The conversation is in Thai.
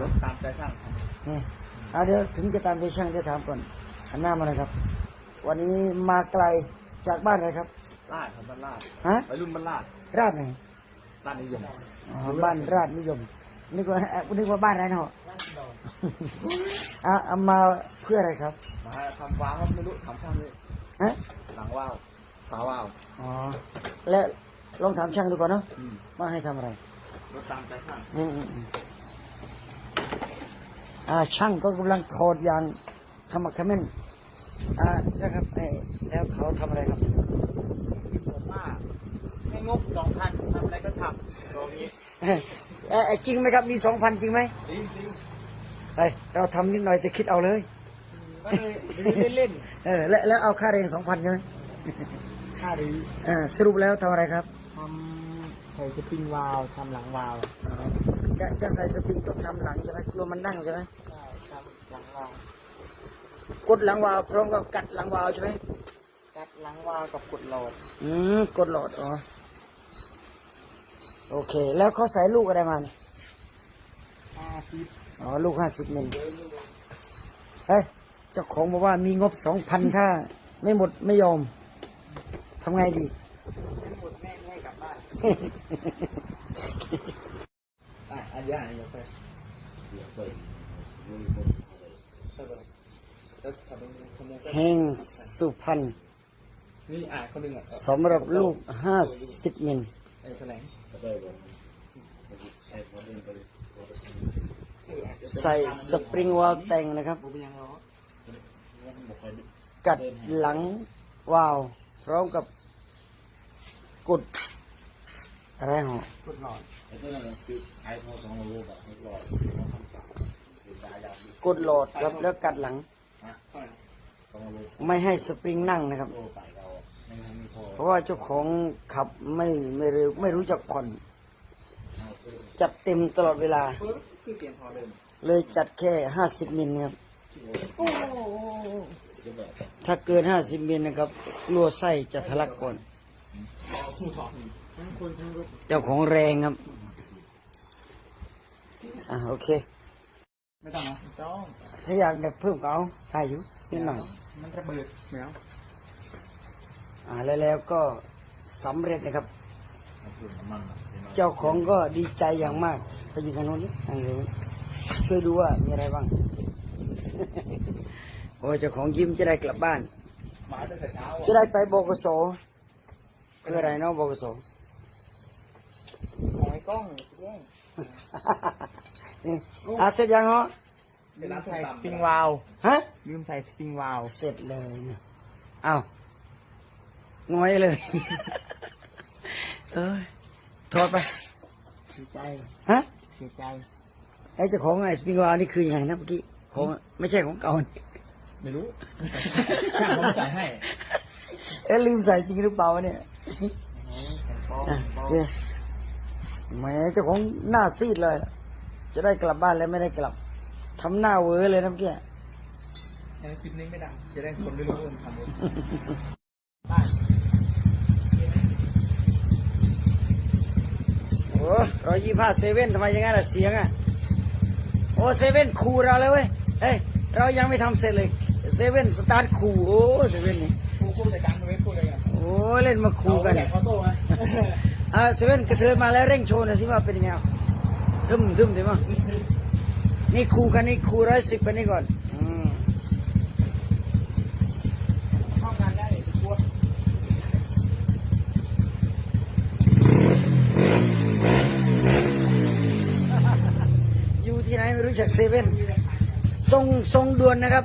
รถตามใจช่างครับนี่เอาเดี๋ยวถึงจะตามไปช่างจะถามก่อนหันหน้ามาเลยครับ วันนี้มาไกลจากบ้านอะไรครับ ลาดครับบ้านลาดฮะไปรุ่นบ้านลาดราชไหนลาดนิยมอ๋อบ้านราชนิยมนึกว่าเอ่อนึกว่าบ้านอะไรเนาะอะเอามาเพื่ออะไรครับมาทำว้าวครับไม่รู้ทำช่างด้วยฮะหลังว้าวฝาว้าวอ๋อแล้วลองถามช่างดูก่อนเนาะอืมว่าให้ทำอะไรรถตามใจช่าง อืมอืมอืมอ่า ช่างก็กำลังถอดยางขมักเขม้นอ่าใช่ครับเอ้ยแล้วเขาทำอะไรครับผมว่าให้งบสองพันทำอะไรก็ทำตรงนี้เอ้ยเอ้ยเอ้ยจริงไหมครับมีสองพันจริงไหมจริงจริงเอ้ยเราทำนิดหน่อยแต่คิดเอาเลยๆไม่ได้เล่นเออแล้วแล้วเอาค่าแรงสองพันใช่ไหมๆค่าดีเออสรุปแล้วทำอะไรครับทำใส่สปริงวาล์วทำหลังวาล์วอ๋อ จะจะใส่สปริงต้องทำหลังใช่ไหมกลัวมันดั้งใช่ไหมใช่ทำหลังวาล์วกดหลังวาล์วพร้อมกับกัดหลังวาล์วใช่ไหมกัดหลังวาล์วกับกดโหลด อืมกดโหลดอ๋อโอเค แล้วเขาใส่ลูกอะไรมาเนี่ยห้าสิบอ๋อลูกห้าสิบมิลเฮ้ยเจ้าของบอกว่ามีงบสองพันถ้า ไม่หมดไม่ยอมทำไงดี ไม่หมดแม่งให้กลับบ้าน อะอันนี้อันนี้ยกไปเปิดแห่งสุพรรณนี่อะคนหนึ่งอะสำหรับลูกห้าสิบมิลไอ้แสลงใส่สปริงวาลแต่งนะครับ กัดหลังวาล์วพร้อมกับกด อะไรหรอกดหลอดกดโหลดครับแล้วกัดหลังไม่ให้สปริงนั่งนะครับเพราะว่าเจ้าของขับไม่ไม่เร็วไม่รู้จักผ่อนจัดเต็มตลอดเวลาปึ๊บคือเปลี่ยนพอเดิมเลยจัดแค่ห้าสิบมิลครับถ้าเกินห้าสิบมิลนะครับกลัวไส้จะทะลักก่อน ผู้ถอด ทั้งคนทั้งรถเจ้าของแรงครับอะโอเค ไม่ต้องนะต้องถ้าอยากแบบเพิ่มก็เอาได้อยู่นิดหน่อยมันระเบิดเหมียวอ่าแล้วแล้วก็สำเร็จนะครับ เจ้าของก็ดีใจอย่างมากไปอยู่ทางโน้นนี่ทางเดียวนี้ช่วยดูว่ามีอะไรบ้างโอ้ยเจ้าของยิ้มจะได้กลับบ้านมาตั้งแต่เช้าจะได้ไปบกสคืออะไรเนาะบกสหอย กล้องกล้องนี่อะเสร็จยังเหรอเป็นร้านใส่สปริงวาล์วฮะ ลืมใส่สปริงวาล์วเสร็จเลยนะอ้าวงอยเลย เอ้ยถอดไป เสียใจฮะ เสียใจไอ้เจ้าของไอ้สปริงวาล์วนี่คือยังไงนะเมื่อกี้ ของไม่ใช่ของเก่านี่ไม่รู้ ช่างเขาใส่ให้ เอ๊ะลืมใส่จริงหรือเปล่าวะเนี่ยป้องอะป้อโองเค แหมเจ้าของหน้าซีดเลย จะได้กลับบ้านแล้วไม่ได้กลับทำหน้าเวอเลยนะเมื่อกี้ในคลิปนี้ไม่ดังจะได้คนรู้ว่าทำเลยบ้านโอ้ร้อยยี่ห้าเซเว่นทำไมอยังไงล่ะเสียงอะโอ้เซเว่นคูเราเลยเว้ยเฮ้ยเรายังไม่ทำเสร็จเลยเซเว่นสตาร์ทคูโอ้เซเว่นนี่คู่คู่แต่กลางไม่พูดเลยอะโอ้เล่นมาคูกันใหญ่เขาโต้ไหม อ่าเซเว่นกระเทินมาแล้วเร่งโชว์หน่อยสิว่าเป็นยังไงทึมทึมดีมั้งนี่ครูกันนี่คูร้อยสิบกันนี่ก่อนเข้างานได้กลัวอยู่ที่ไหนไม่รู้จักเซเว่นทรงทรงด่วนนะครับ